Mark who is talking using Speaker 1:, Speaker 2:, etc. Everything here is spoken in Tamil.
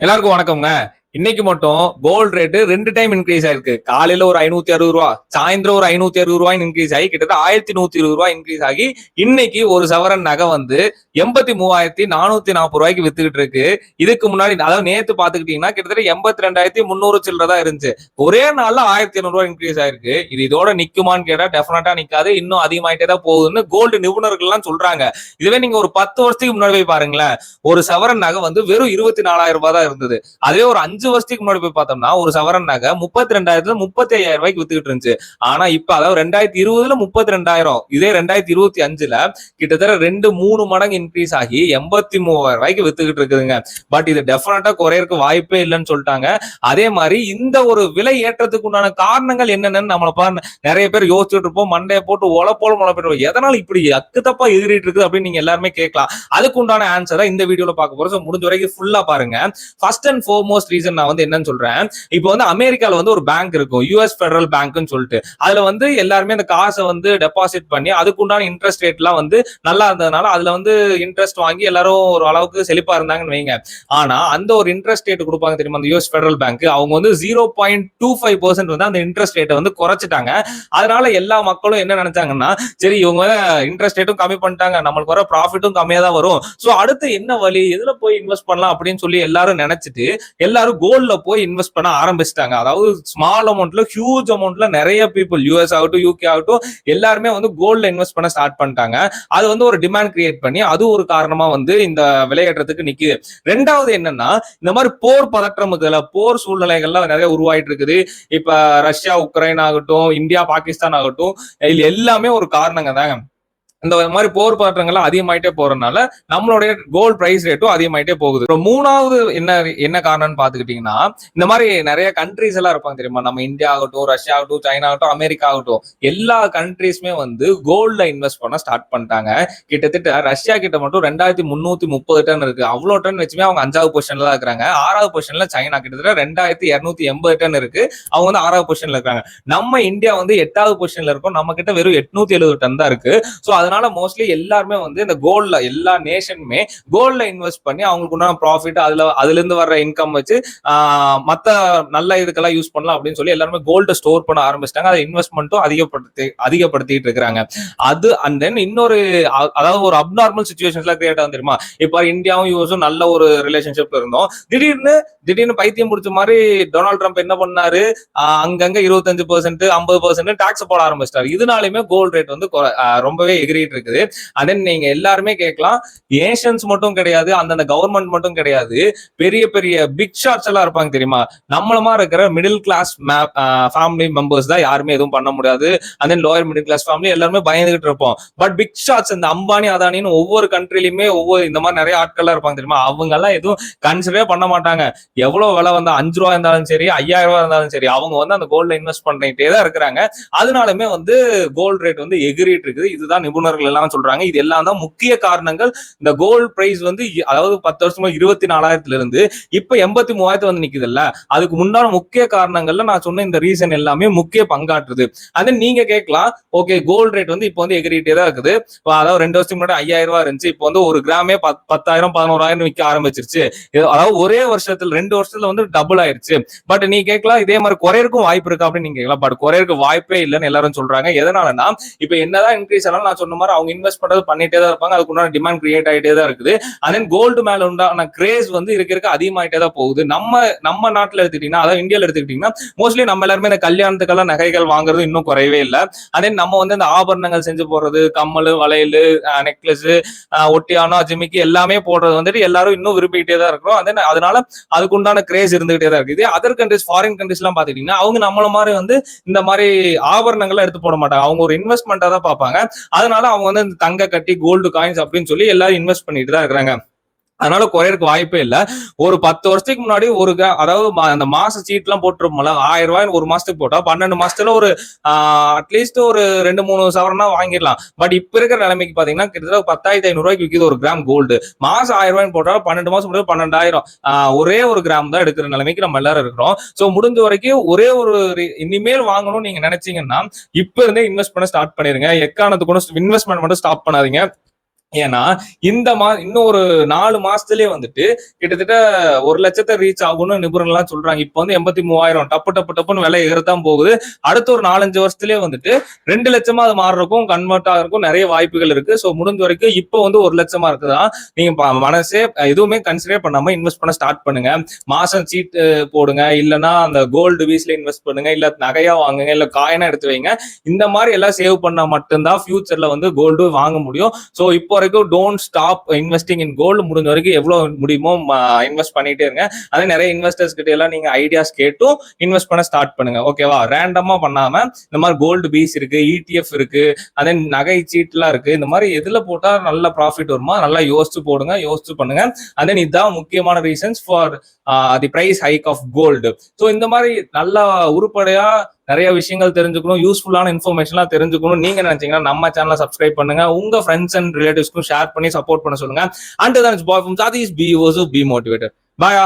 Speaker 1: எல்லாருக்கும் வணக்கம்ங்க. இன்னைக்கு மட்டும் கோல்ட் ரேட்டு ரெண்டு டைம் இன்க்ரீஸ் ஆயிருக்கு. காலையில ஒரு ஐநூத்தி அறுபது ரூபா சாயந்தரம் ஒரு ஐநூத்தி அறுபது ரூபாய் இன்க்ரீஸ் ஆகி கிட்டத்தட்ட ஆயிரத்தி நூத்தி இருபது ரூபாய் இன்க்ரீஸ் ஆகி இன்னைக்கு ஒரு சவரன் நகை வந்து எண்பத்தி மூவாயிரத்தி நானூத்தி நாற்பது ரூபாய்க்கு வித்துக்கிட்டு இருக்கு. இதுக்கு முன்னாடி அதாவது நேத்து பாத்துக்கிட்டீங்கன்னா கிட்டத்தட்ட எண்பத்தி ரெண்டாயிரத்தி முந்நூறு சில்லறதா இருந்துச்சு. ஒரே நாள்ல ஆயிரத்தி இருநூறு ரூபாய் இன்க்ரீஸ் ஆயிருக்கு. இது இதோட நிக்குமான்னு கேட்டா டெஃபினட்டா நிக்காது. இன்னும் அதிகமாயிட்டே தான் போகுதுன்னு கோல்டு நிபுணர்கள் எல்லாம் சொல்றாங்க. இதுவே நீங்க ஒரு பத்து வருஷத்துக்கு முன்னாடி போய் பாருங்களேன். ஒரு சவரன் நகை வந்து வெறும் இருபத்தி நாலாயிரம் ரூபாய் தான் இருந்தது. அதுவே ஒரு அஞ்சு வருஷத்துக்கு முன்னாடி போய் பார்த்தோம்னா ஒரு சவரன் நகை முப்பத்தி ரெண்டாயிரத்துல முப்பத்தி ஐயாயிரம் ரூபாய்க்கு வித்துக்கிட்டு இருந்துச்சு. ஆனா இப்ப அதாவது ரெண்டாயிரத்தி இருபதுல முப்பத்தி ரெண்டாயிரம் இதே ரெண்டாயிரத்தி இருபத்தி அஞ்சுல கிட்டத்தட்ட ரெண்டு மூணு மடங்கு இன்க்ரீஸ் ஆகி எண்பத்தி மூவாயிரம் ரூபாய்க்கு வித்துக்கிட்டு இருக்குதுங்க. பட் இது டெஃபினட்டா குறையறதுக்கு வாய்ப்பே இல்லைன்னு சொல்லிட்டாங்க. அதே மாதிரி இந்த ஒரு விலை ஏற்றத்துக்கு உண்டான காரணங்கள் என்னென்னு நம்மள பா நிறைய பேர் யோசிச்சுட்டு இருப்போம். மண்டையை போட்டு ஒலப்போல முளைப்பிடுவோம் எதனால இப்படி அக்கு தப்பா எதிரிட்டு இருக்குது அப்படின்னு நீங்க எல்லாருமே கேட்கலாம். அதுக்கு உண்டான ஆன்சரை இந்த வீடியோல பார்க்க போறோம். முடிஞ்ச வரைக்கும் ஃபுல்லா பாருங்க. ஃபர்ஸ்ட் அண்ட் ஃபோர்மோஸ்ட் ரீசன் நான் வந்து என்னன்னு சொல்றேன் இப்போ வந்து அமெரிக்கால வந்து ஒரு பேங்க் இருக்கும் யூஎஸ் பெடரல் பேங்க்னு சொல்லிட்டு. அதுல வந்து எல்லாருமே அந்த காசை வந்து டெபாசிட் பண்ணி அதுக்குண்டான இன்ட்ரெஸ்ட் ரேட் எல்லாம் வந்து நல்லா இருந்ததுனால அதுல வந்து இன்ட்ரெஸ்ட் வாங்கி எல்லாரும் ஒரு அளவுக்கு செழிப்பா இருந்தாங்கன்னு வைங்க. ஆனா அந்த ஒரு இன்ட்ரெஸ்ட் ரேட் கொடுப்பாங்க தெரியுமா அந்த யூஎஸ் பெடரல் பேங்க் அவங்க வந்து zero point two five percent வந்து அந்த இன்ட்ரெஸ்ட் ரேட்டை வந்து குறைச்சிட்டாங்க. அதனால எல்லா மக்களும் என்ன நினைச்சாங்கன்னா சரி இவங்க இன்ட்ரெஸ்ட் ரேட்டும் கம்மி பண்ணிட்டாங்க நம்மளுக்கு வர ப்ராஃபிட்டும் கம்மியா தான் வரும். சோ அடுத்து என்ன வழி எதுல போய் இன்வெஸ்ட் பண்ணலாம் அப்படின்னு சொல்லி எல்லாரும் நினைச்சிட்டு எல்லாரும் கோல்ட்ல போய் இன்வெஸ்ட் பண்ண ஆரம்பிச்சிட்டாங்க. அதாவது ஸ்மால் அமௌண்ட்ல ஹியூஜ் அமௌண்ட்ல நிறைய பீப்புள் யூஎஸ் ஆகட்டும் யூகே ஆகட்டும் எல்லாருமே வந்து கோல்ட்ல இன்வெஸ்ட் பண்ண ஸ்டார்ட் பண்ணிட்டாங்க. அது வந்து ஒரு டிமாண்ட் கிரியேட் பண்ணி அது ஒரு காரணமா வந்து இந்த விலையேற்றத்துக்கு நிக்குது. ரெண்டாவது என்னன்னா இந்த மாதிரி போர் பதற்றம் இருக்குல்ல போர் சூழ்நிலைகள்லாம் நிறைய உருவாயிட்டு இருக்குது. இப்ப ரஷ்யா உக்ரைன் ஆகட்டும் இந்தியா பாகிஸ்தான் ஆகட்டும் இது எல்லாமே ஒரு காரணங்க தாங்க. இந்த மாதிரி போர் பதற்றங்கள்லாம் அதிகமாயிட்டே போறதுனால நம்மளுடைய கோல்ட் பிரைஸ் ரேட்டும் அதிகமாயிட்டே போகுது. இப்போ மூணாவது என்ன என்ன காரணம்னு பாத்துக்கிட்டீங்கன்னா இந்த மாதிரி நிறைய கண்ட்ரிஸ் எல்லாம் இருப்பாங்க தெரியுமா? நம்ம இந்தியா ஆகட்டும் ரஷ்யா ஆகட்டும் சைனா ஆகட்டும் அமெரிக்கா ஆகட்டும். எல்லா கண்ட்ரிஸுமே வந்து கோல்ட்ல இன்வெஸ்ட் பண்ண ஸ்டார்ட் பண்ணிட்டாங்க. கிட்டத்தட்ட ரஷ்யா கிட்ட மட்டும் ரெண்டாயிரத்தி முன்னூத்தி முப்பது டன் இருக்கு. அவ்வளவு டன் வச்சுமே அவங்க அஞ்சாவது பொசிஷன்ல தான் இருக்கிறாங்க. ஆறாவது பொசிஷன்ல சைனா கிட்டத்தட்ட ரெண்டாயிரத்தி இருநூத்தி எண்பது டன் இருக்கு. அவங்க வந்து ஆறாவது பொசிஷன்ல இருக்காங்க. நம்ம இந்தியா வந்து எட்டாவது பொசிஷன்ல இருக்கோம். நம்ம கிட்ட வெறும் எட்நூத்தி எழுபது டன் தான் இருக்கு. ஸோ அதனால மோஸ்ட்லி எல்லாருமே வந்து இந்த கோல்ட்ல எல்லா நேஷனுமே கோல்ட்ல இன்வெஸ்ட் பண்ணி அவங்களுக்கு உண்டான ப்ராஃபிட் அதுல அதுல இருந்து வர்ற இன்கம் வச்சு மத்த நல்ல இதுக்கெல்லாம் யூஸ் பண்ணலாம் அப்படின்னு சொல்லி எல்லாருமே கோல்டு ஸ்டோர் பண்ண ஆரம்பிச்சிட்டாங்க. அதை இன்வெஸ்ட்மெண்ட்டும் அதிகப்படுத்தி அதிகப்படுத்திட்டு இருக்கிறாங்க அது அண்ட் தென் இன்னொரு அதாவது ஒரு அப்நார்மல் சுச்சுவேஷன்ஸ்லாம் கிரியேட் ஆகும் தெரியுமா? இப்போ இந்தியாவும் யூஎஸும் நல்ல ஒரு ரிலேஷன்ஷிப்ல இருந்தோம். திடீர்னு திடீர்னு பைத்தியம் பிடிச்ச மாதிரி டொனால்ட் ட்ரம்ப் என்ன பண்ணாரு? அங்கங்க இருபத்தஞ்சு பர்சன்ட் ஐம்பது பர்சன்ட் டாக்ஸ் போட ஆரம்பிச்சிட்டாரு. இதனாலுமே கோல்ட் ரேட் வந்து ரொம்பவே எகிரி ரொம்பவே இருக்குது அதன் நீங்க எல்லாருமே கேட்கலாம் ஏஷியன்ஸ் மட்டும் கிடையாது அந்தந்த கவர்மெண்ட் மட்டும் கிடையாது பெரிய பெரிய பிக் ஷாட்ஸ் எல்லாம் இருப்பாங்க தெரியுமா? நம்மளமா இருக்கிற மிடில் கிளாஸ் ஃபேமிலி மெம்பர்ஸ் தான் யாருமே எதுவும் பண்ண முடியாது. And lower middle class family எல்லாருமே பயந்துகிட்டு இருப்போம். பட் பிக் ஷாட்ஸ் இந்த அம்பானி அதானின்னு ஒவ்வொரு கண்ட்ரிலையுமே ஒவ்வொரு இந்த மாதிரி நிறைய ஆட்கள்லாம் இருப்பாங்க தெரியுமா? அவங்க எல்லாம் எதுவும் கன்சிடரே பண்ண மாட்டாங்க. எவ்வளவு விலை வந்து அஞ்சு ரூபா இருந்தாலும் சரி ஐயாயிரம் ரூபா இருந்தாலும் சரி அவங்க வந்து அந்த கோல்ட்ல இன்வெஸ்ட் பண்ணிட்டே தான் இருக்கிறாங்க. அதனாலுமே வந்து கோல்ட் ரேட் வந்து எகிரிட்டு இருக்குது. இதுதான் நிபுணர்கள் எல்லாம் சொல்றாங்க. இது எல்லாம் தான் முக்கிய காரணங்கள். இந்த கோல்டு பிரைஸ் வந்து அதாவது பத்து வருஷமா இருபத்தி நாலாயிரத்துல இருந்து இப்ப எண்பத்தி மூவாயிரத்து வந்து நிக்குது இல்ல அதுக்கு முன்னாடி முக்கிய காரணங்கள்ல நான் சொன்ன இந்த ரீசன் எல்லாமே முக்கிய பங்காற்றுது. அது நீங்க கேட்கலாம். ஓகே கோல்டு ரேட் வந்து இப்போ வந்து எகிரிட்டே தான் இருக்குது. அதாவது ரெண்டு வருஷத்துக்கு முன்னாடி ஐயாயிரம் ரூபாய் இருந்துச்சு. இப்போ வந்து ஒரு கிராமே பத்தாயிரம் பதினோராயிரம் விற்க ஆரம்பிச்சிருச்சு. அதாவது ஒரே வருஷத்துல ரெண்டு வருஷத்துல வந்து டபுள் ஆயிருச்சு. பட் நீ கேட்கலாம் இதே மாதிரி குறையறக்கும் வாய்ப்பு இருக்கா அப்படின்னு நீங்க கேட்கலாம். பட் குறையறக்கு வாய்ப்பே இல்லைன்னு எல்லாரும் சொல்றாங்க. எதனாலன்னா இப்ப என்னதான் இன்க்ரீஸ் ஆனாலும் நான் சொன்ன மாதிரி அவங்க இன்வெஸ்ட் பண்றது பண்ணிட்டே தான் இருப்பாங்க. அதுக்கு உண்டான டிமாண்ட் கிரியேட் ஆகிட்டே தான் இருக்குது. அண்ட் தென் கோல்டு மேல உண்டான கிரேஸ் வந்து இருக்க இருக்க அதிகமாயிட்டே தான் போகுது. நம்ம நம்ம நாட்டில் எடுத்துக்கிட்டீங்கன்னா அதாவது இந்தியாவில் எடுத்துக்கிட்டீங்கன்னா மோஸ்ட்லி நம்ம எல்லாருமே இந்த கல்யாணத்துக்கெல்லாம் நகைகள் வாங்குறது இன்னும் குறையவே இல்லை. அதே நம்ம வந்து இந்த ஆபரணங்கள் செஞ்சு போடுறது கம்மல் வளையல் நெக்லஸ் ஒட்டியானோ ஜிமிக்கு எல்லாமே போடுறது வந்துட்டு எல்லாரும் இன்னும் விரும்பிக்கிட்டே தான் இருக்கிறோம். அதே அதனால அதுக்குண்டான கிரேஸ் இருந்துகிட்டே தான் இருக்குது. அதர் கண்ட்ரிஸ் ஃபாரின் கண்ட்ரிஸ் எல்லாம் பாத்துக்கிட்டீங்கன்னா அவங்க நம்மள மாதிரி வந்து இந்த மாதிரி ஆபரணங்கள்லாம் எடுத்து போட மாட்டாங்க. அவங்க ஒரு இன்வெஸ்ட்மெண்ட்டா தான் பார்ப்பாங்க. அதனால அவங்க வந்து இந்த தங்க கட்டி கோல்டு காயின்ஸ் அப்படின்னு சொல்லி எல்லாரும் இன்வெஸ்ட் பண்ணிட்டு தான் இருக்கிறாங்க. அதனால குறையறதுக்கு வாய்ப்பே இல்லை. ஒரு பத்து வருஷத்துக்கு முன்னாடி ஒரு அதாவது மா- அந்த மாச சீட் எல்லாம் போட்டுருப்போம்ல ஆயிரம் ரூபாய் ஒரு மாசத்துக்கு போட்டா பன்னெண்டு மாசத்துல ஒரு அட்லீஸ்ட் ஒரு ரெண்டு மூணு சவரம்னா வாங்கிடலாம். பட் இப்ப இருக்கிற நிலைமைக்கு பாத்தீங்கன்னா கிட்டத்தட்ட பத்தாயிரத்தி ஐநூறு ரூபாய்க்கு விற்கிது ஒரு கிராம் கோல்டு மாசம் ஆயிரம் ரூபாய் போட்டா பன்னெண்டு மாசம் முடிவு பன்னெண்டாயிரம். ஒரே ஒரு கிராம் தான் எடுக்கிற நிலைமைக்கு நம்ம எல்லாரும் இருக்கிறோம். சோ முடிஞ்ச வரைக்கும் ஒரே ஒரு இனிமேல் வாங்கணும்னு நீங்க நினைச்சீங்கன்னா இப்ப இருந்தே இன்வெஸ்ட் பண்ண ஸ்டார்ட் பண்ணிருங்க. எக்காரணத்துக்கு கூட இன்வெஸ்ட்மெண்ட் மட்டும் ஸ்டாப் பண்ணாதீங்க. ஏன்னா இந்த மா இன்னும் ஒரு நாலு மாசத்துலயே வந்துட்டு கிட்டத்தட்ட ஒரு லட்சத்தை ரீச் ஆகும்னு நிபுணர்லாம் சொல்றாங்க. இப்போ வந்து எண்பத்தி மூவாயிரம் டப்பு டப்பு டப்புன்னு விலை ஏறத்தான் போகுது. அடுத்த ஒரு நாலஞ்சு வருஷத்துலயே வந்துட்டு ரெண்டு லட்சமா அது மாறுறதுக்கும் கன்வெர்ட் ஆகிறதுக்கும் நிறைய வாய்ப்புகள் இருக்கு. ஸோ முடிஞ்ச வரைக்கும் இப்போ வந்து ஒரு லட்சமா இருக்குதான் நீங்க மனசே எதுவுமே கன்சிடர் பண்ணாம இன்வெஸ்ட் பண்ண ஸ்டார்ட் பண்ணுங்க. மாசம் சீட்டு போடுங்க. இல்லைன்னா அந்த கோல்டு வீஸ்ல இன்வெஸ்ட் பண்ணுங்க. இல்ல நகையா வாங்குங்க. இல்ல காயினா எடுத்து வைங்க. இந்த மாதிரி எல்லாம் சேவ் பண்ணா மட்டும்தான் ஃபியூச்சர்ல வந்து கோல்டு வாங்க முடியும். ஸோ இப்போ வரைக்கும் don't stop investing in gold முடிஞ்ச வரைக்கும் எவ்வளோ முடியுமோ இன்வெஸ்ட் பண்ணிட்டே இருங்க. அதே நிறைய இன்வெஸ்டர்ஸ் கிட்ட எல்லாம் நீங்க ஐடியாஸ் கேட்டும் இன்வெஸ்ட் பண்ண ஸ்டார்ட் பண்ணுங்க. ஓகேவா ரேண்டமா பண்ணாம இந்த மாதிரி கோல்டு பீஸ் இருக்கு இடிஎஃப் இருக்கு அதே நகை சீட்லாம் இருக்கு இந்த மாதிரி எதுல போட்டா நல்ல ப்ராஃபிட் வருமா? நல்லா யோசிச்சு போடுங்க யோசிச்சு பண்ணுங்க. அதே இதுதான் முக்கியமான reasons for the price hike of gold so இந்த மாதிரி நல்லா உருப்படையா நிறைய விஷயங்கள் தெரிஞ்சுக்கணும் யூஸ்ஃபுல்லான இன்ஃபர்மேஷன்லாம் தெரிஞ்சுக்கணும். நீங்க நினைச்சீங்கன்னா நம்ம சேனலை சப்ஸ்கிரைப் பண்ணுங்க. உங்க ஃப்ரெண்ட்ஸ் அண்ட் ரிலேட்டிவ்ஸ்க்கும் ஷேர் பண்ணி சப்போர்ட் பண்ண சொல்லுங்க. அண்ட் தான் பாய் ஃப்ரம் சாதீஸ் பி ஓசு பி மோட்டிவேட்டர் பாயா